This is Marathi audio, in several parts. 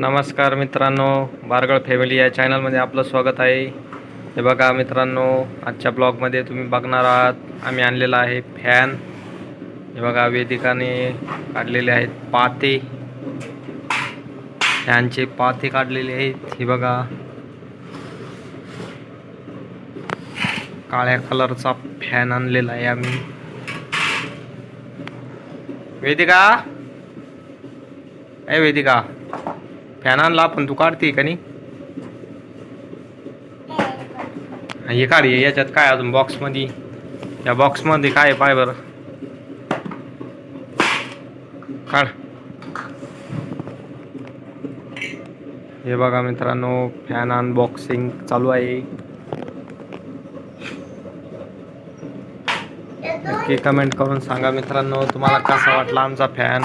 नमस्कार मित्रांनो बारगळ फॅमिली या चॅनलमध्ये आपलं स्वागत आहे. हे बघा मित्रांनो आजच्या ब्लॉगमध्ये तुम्ही बघणार आहात आम्ही आणलेला आहे फॅन. हे बघा वेदिकाने काढलेले आहेत पाते. फॅनचे पाते काढलेले आहेत हे बघा. काळ्या कलरचा फॅन आणलेला आहे आम्ही. वेदिका? ए वेदिका. फॅन आणला पण तू काढते का नाही? हे काढ याच्यात काय अजून बॉक्समध्ये या बॉक्समध्ये काय आहे पाय बरं? काढ. हे बघा मित्रांनो फॅन अनबॉक्सिंग चालू आहे. नक्की कमेंट करून सांगा मित्रांनो तुम्हाला कसा वाटला आमचा फॅन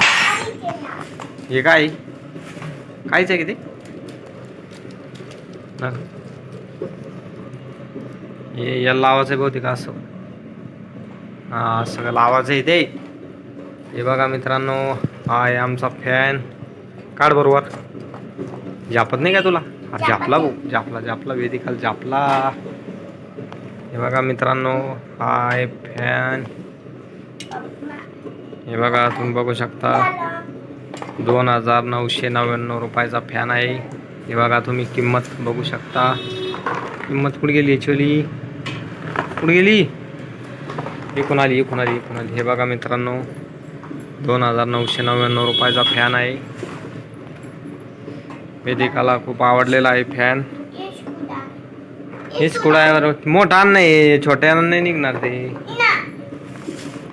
हे काय? कायच आहे किती? हे. याला लावायचं आहे बहुतेक असं. हा सगळं लावायचं आहे ते. हे बघा मित्रांनो हा आहे आमचा फॅन काढ बरोबर. जापत नाही का तुला? हा जापला भाऊ जापला जापला वेदिकाला जापला. हे बघा मित्रांनो हा आहे फॅन हे बघा तुम्ही बघू शकता. दोन हजार नऊशे नव्याण्णव रुपयाचा फॅन आहे. हे बघा तुम्ही किंमत बघू शकता. किंमत कुठे गेली ॲक्च्युली कुठे गेली? एकूण आली एकूण आली एकूण आली. हे बघा मित्रांनो दोन हजार नऊशे नव्याण्णव रुपयाचा फॅन आहे. वेदिकाला खूप आवडलेला आहे फॅन हे स्क्रूड्रायव्हर मोठा नाही छोट्या नाही निघणार ते.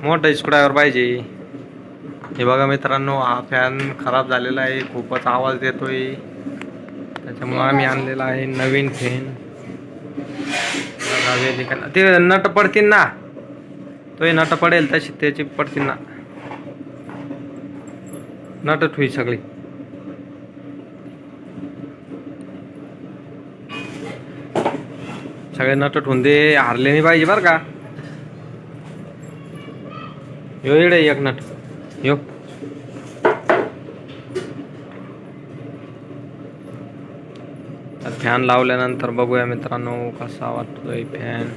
मोठं स्क्रूड्रायव्हर पाहिजे. हे बघा मित्रांनो हा फॅन खराब झालेला आहे. खूपच आवाज देतोय. त्याच्यामुळं आम्ही आणलेला आहे नवीन फॅन ते नट पडतील ना? तो नट पडेल तशी त्याची पडतील ना? नटच होईल सगळी. सगळे नट ठेवून दे हारले नाही पाहिजे बरं का? येडे एक नट. यो। फॅन लावल्यानंतर बघूया मित्रांनो कसा वाटतोय फॅन